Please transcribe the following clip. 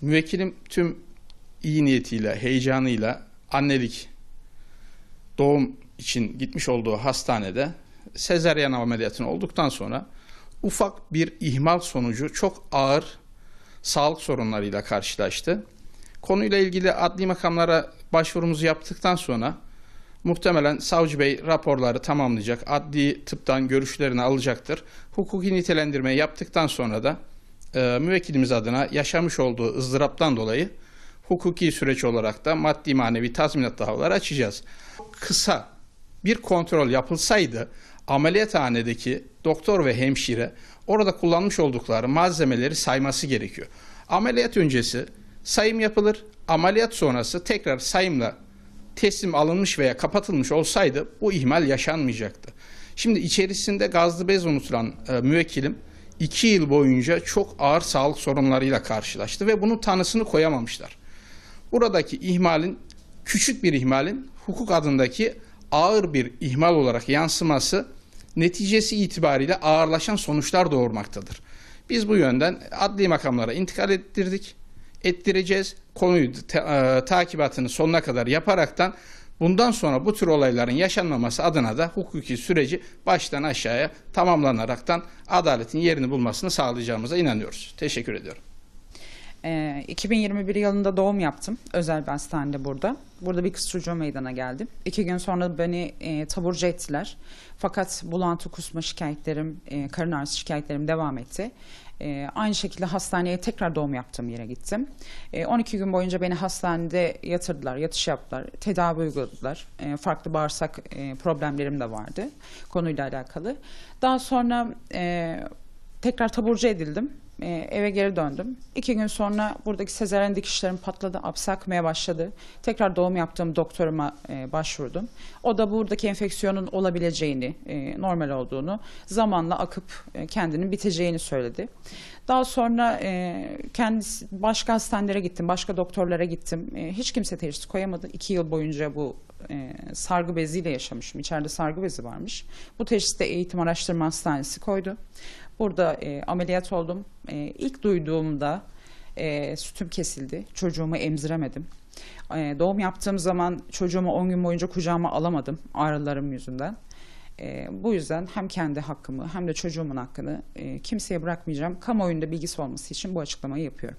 Müvekkilim tüm iyi niyetiyle, heyecanıyla annelik doğum için gitmiş olduğu hastanede sezaryen ameliyatını olduktan sonra ufak bir ihmal sonucu çok ağır sağlık sorunlarıyla karşılaştı. Konuyla ilgili adli makamlara başvurumuzu yaptıktan sonra muhtemelen savcı bey raporları tamamlayacak, adli tıptan görüşlerini alacaktır. Hukuki nitelendirme yaptıktan sonra da e, müvekkilimiz adına yaşamış olduğu ızdıraptan dolayı hukuki süreç olarak da maddi manevi tazminat davaları açacağız. Kısa bir kontrol yapılsaydı ameliyathanedeki doktor ve hemşire orada kullanmış oldukları malzemeleri sayması gerekiyor. Ameliyat öncesi sayım yapılır, ameliyat sonrası tekrar sayımla teslim alınmış veya kapatılmış olsaydı bu ihmal yaşanmayacaktı. Şimdi içerisinde gazlı bez unutulan e, müvekkilim 2 yıl boyunca çok ağır sağlık sorunlarıyla karşılaştı ve bunun tanısını koyamamışlar. Buradaki ihmalin küçük bir ihmalin hukuk adındaki ağır bir ihmal olarak yansıması neticesi itibariyle ağırlaşan sonuçlar doğurmaktadır. Biz bu yönden adli makamlara intikal ettirdik, ettireceğiz. Konuyu ta- e, takibatını sonuna kadar yaparaktan bundan sonra bu tür olayların yaşanmaması adına da hukuki süreci baştan aşağıya tamamlanaraktan adaletin yerini bulmasını sağlayacağımıza inanıyoruz. Teşekkür ediyorum. Ee, 2021 yılında doğum yaptım. Özel bir hastanede burada. Burada bir kız çocuğu meydana geldi. İki gün sonra beni e, taburcu ettiler. Fakat bulantı kusma şikayetlerim, e, karın ağrısı şikayetlerim devam etti. E, aynı şekilde hastaneye tekrar doğum yaptığım yere gittim. E, 12 gün boyunca beni hastanede yatırdılar, yatış yaptılar, tedavi uyguladılar. E, farklı bağırsak e, problemlerim de vardı konuyla alakalı. Daha sonra e, tekrar taburcu edildim. Ee, eve geri döndüm. İki gün sonra buradaki sezaryen dikişlerim patladı, apse akmaya başladı. Tekrar doğum yaptığım doktoruma e, başvurdum. O da buradaki enfeksiyonun olabileceğini, e, normal olduğunu, zamanla akıp e, kendinin biteceğini söyledi. Daha sonra e, kendisi başka hastanelere gittim, başka doktorlara gittim. E, hiç kimse teşhis koyamadı. İki yıl boyunca bu e, sargı beziyle yaşamışım. İçeride sargı bezi varmış. Bu teşhisi de Eğitim Araştırma Hastanesi koydu. Burada e, ameliyat oldum. E, ilk duyduğumda e, sütüm kesildi. Çocuğumu emziremedim. E, doğum yaptığım zaman çocuğumu 10 gün boyunca kucağıma alamadım ağrılarım yüzünden. E, bu yüzden hem kendi hakkımı hem de çocuğumun hakkını e, kimseye bırakmayacağım. Kamuoyunda bilgisi olması için bu açıklamayı yapıyorum.